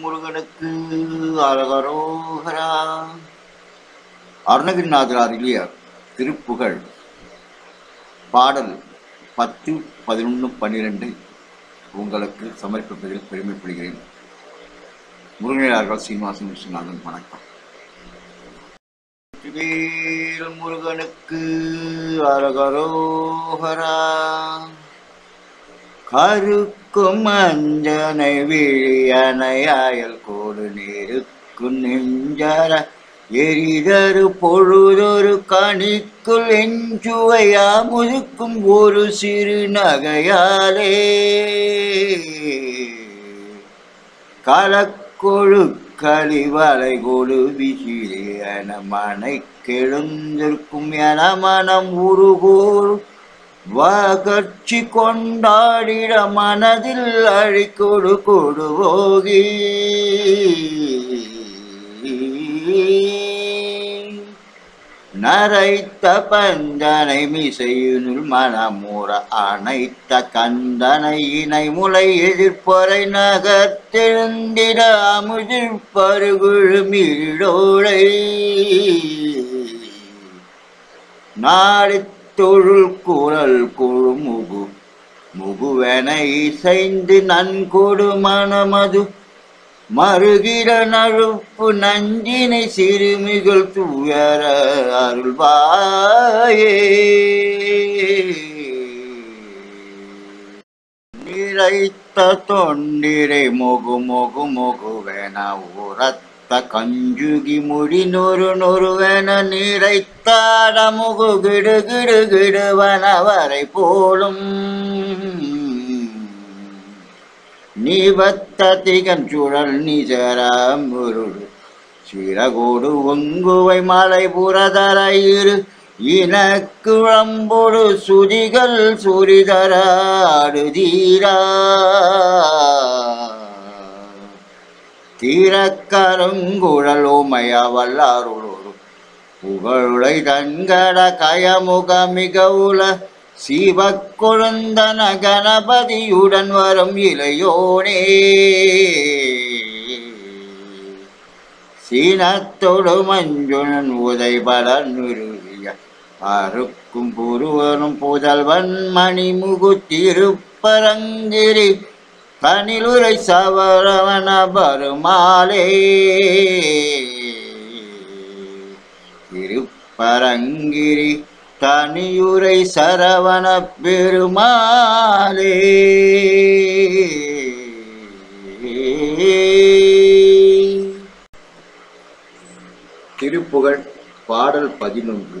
முருகனுக்கு அரகரோகரா அருணகிரிநாதரார் அருளிய திருப்புகழ். பாடல் பத்து பதினொன்று பன்னிரெண்டை உங்களுக்கு சமர்ப்பிப்பதில் பெருமைப்படுகிறேன். முருகனார்கள் சீனிவாசன் விஸ்வநாதன் வணக்கம். வேல் முருகனுக்கு அரகரோகரா கரு அஞ்சனை விழியனையாயல் கோடு நேருக்கு நெஞ்சர. எரிதரு பொழுதொரு கணிக்குள் எஞ்சுவையா முதுக்கும் ஒரு சிறு நகையாலே. கலக்கொழு கலிவலை கொடு விசிறியன மனை கெழுந்திருக்கும் என மனம் உருகோடு வகர்ச்சி கொண்டாடிட மனதில் அழிக்கொடு கொடுவோகி. நரைத்த பந்தனை மிசையினுள் மனமுற அனைத்த கந்தனை இணை முளை எதிர்ப்பறை நகர்த்தெழுந்திட அமுதில் பருகுழுமிழோடை நாடித் தொழுள் குரல் குழு முகு முகுவென இசைந்து நன்கொடு மனமது. மறுகிற நழுப்பு நஞ்சினை சிறுமிகள் துயர அருள்வாயே. நிறைத்த தொண்டிரை மொகு மொகு மொகுவென உரத்த கஞ்சுகி மொழி நொறு நொறுவென நிறைத்தாட முகு கிடு கிடு கிடுவன போலும். நீபத்ததிகம் சுழல் நிசர முருடு சிறகோடு ஒங்குவை மலை புறதரையிரு இரு. இனக்குழம்போடு சுதிகள் சுரிதர அடுதீரா. தீரக்கருங்குழலோமய வல்லாருளோரு புகழுளை தன்கட கயமுக மிகவுல சிவக்கொழுந்தன கணபதியுடன் வரும் இளையோனே. சீனத்தொடு மஞ்சுனன் உதைபல நிறுவிய அறுக்கும் புருவனும் புதல்வன் மணிமுகு திருப்பரங்கிரி தனிலுரை சவரவன பருமாலே திருப்பரங்கிரி தனியுரை சரவண பெருமாளே. திருப்புகழ் பாடல் பதினொன்று.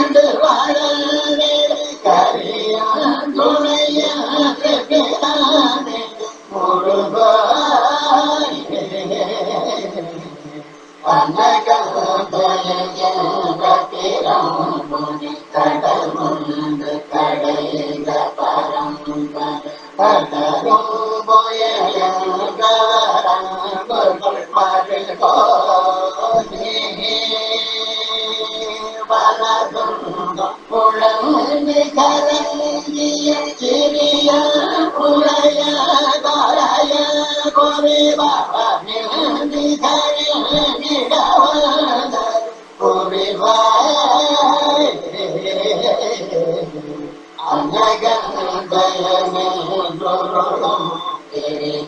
புழைய கோரி பாபா நிதரி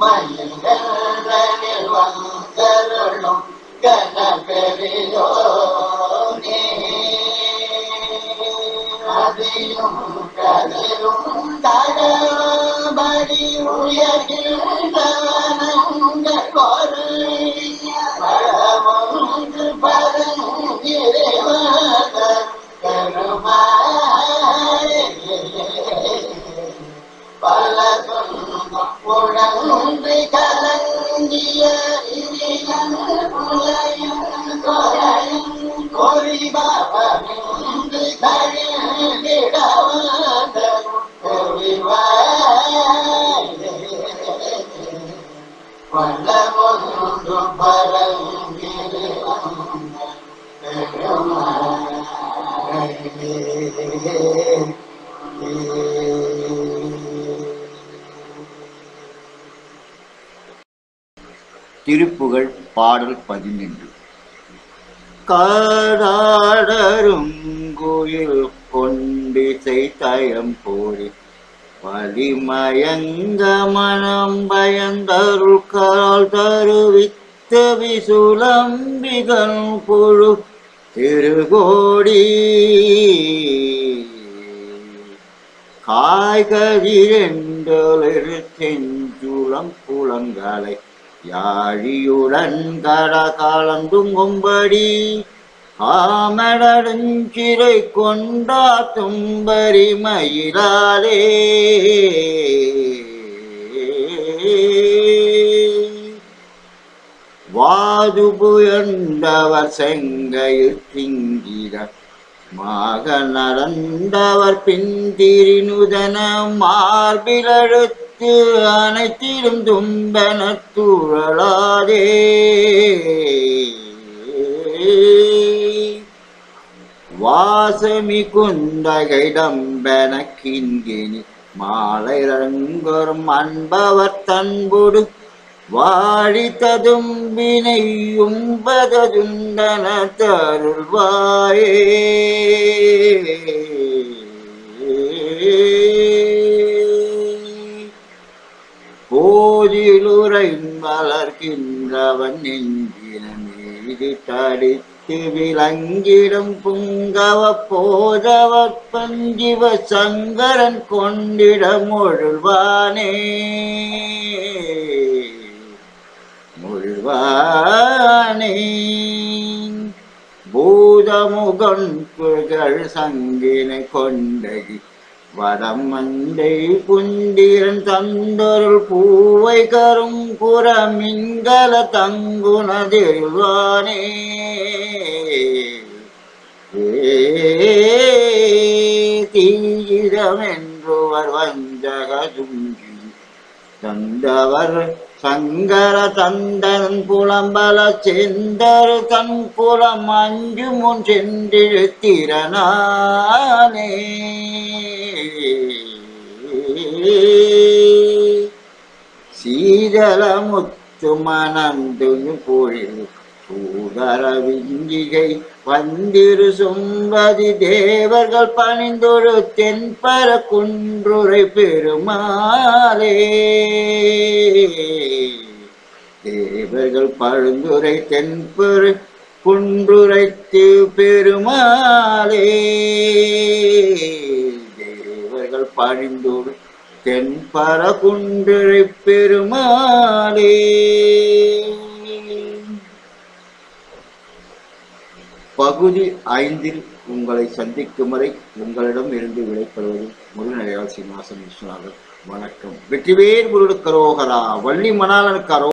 மயிலில் வந்தருளும் கனபெரியோனே அதிலும் கதிரும் தடபடி உயர்கின்றனங்கள் பரமொன்று பரங்கிரேவன கருமாயே பல உழன்று கலங்கிய இனியன் புலையும் கொலையும் கொறிபவனின்று கழிந்திடவாத வல்லமொன்று பரங்கிரே திருப்புகழ் பாடல் பதினெண்டு காடாடரும் கோயில் கொண்டிசை தயம் போரி வலிமயங்க மனம் பயந்தருள் கால் தருவித்த விசுலம்பிகன் புழு. திருகோடி காய்கதிரெண்டொரு செஞ்சுளம் புலங்களை யாழியுடன் கட கலந்துங்கும்படி ஆமடஞ்சிறை கொண்டா தும்பரி மயிலாலே. புயண்டவர் செங்கையில் திங்கிற மாக நடந்தவர் பின்திரினுதன மார்பிலழுத்து அனைத்திலும் தும்பன துழலாதே. வாசமி குந்தகை டம்பன மாலை ரங்கரும் அன்பவர் தன்புடு வாழித்ததும் ததும்பினையும் பததுந்தன தருள்வாயே போதிலுரைன் வளர்கின்றவன் நெஞ்சின மீது தடித்து விளங்கிடும் புங்கவ போதவ பஞ்சிவ சங்கரன் கொண்டிட முழுவானே சிவானே. பூதமுகன் புகழ் சங்கினை கொண்டகி வடம் மண்டை புந்திரன் தந்தொருள் பூவை கரும் புறமிங்கல தங்குனதில்வானே தீரமென்றுவர் வஞ்சக துங்கி தந்தவர் சங்கர தந்தன் புலம்பல செந்தர் தன் புலம் அஞ்சு முன் சென்றிழுத்திரனானே சீதள முத்து மணந்துனு பொழில் சூதர விஞ்சிகை வந்திரு சும்பதி தேவர்கள் பணிந்தொரு தென்பர குன்றுரை பெருமாளே. தேவர்கள் பழுந்துரை தென்பரு குன்றுரைத்து பெருமாளே. தேவர்கள் பழிந்தோடு தென்பர குன்றுரை பெருமாளே. பகுதி ஐந்தில் உங்களை சந்திக்கும் வரை உங்களிடம் இருந்து விடைபெறுவது முருகனடையாள் சீனிவாசன் விஸ்வநாதன் வணக்கம். வெற்றிவேர் முருடு கரோகரா வள்ளி மணாளன் கரோ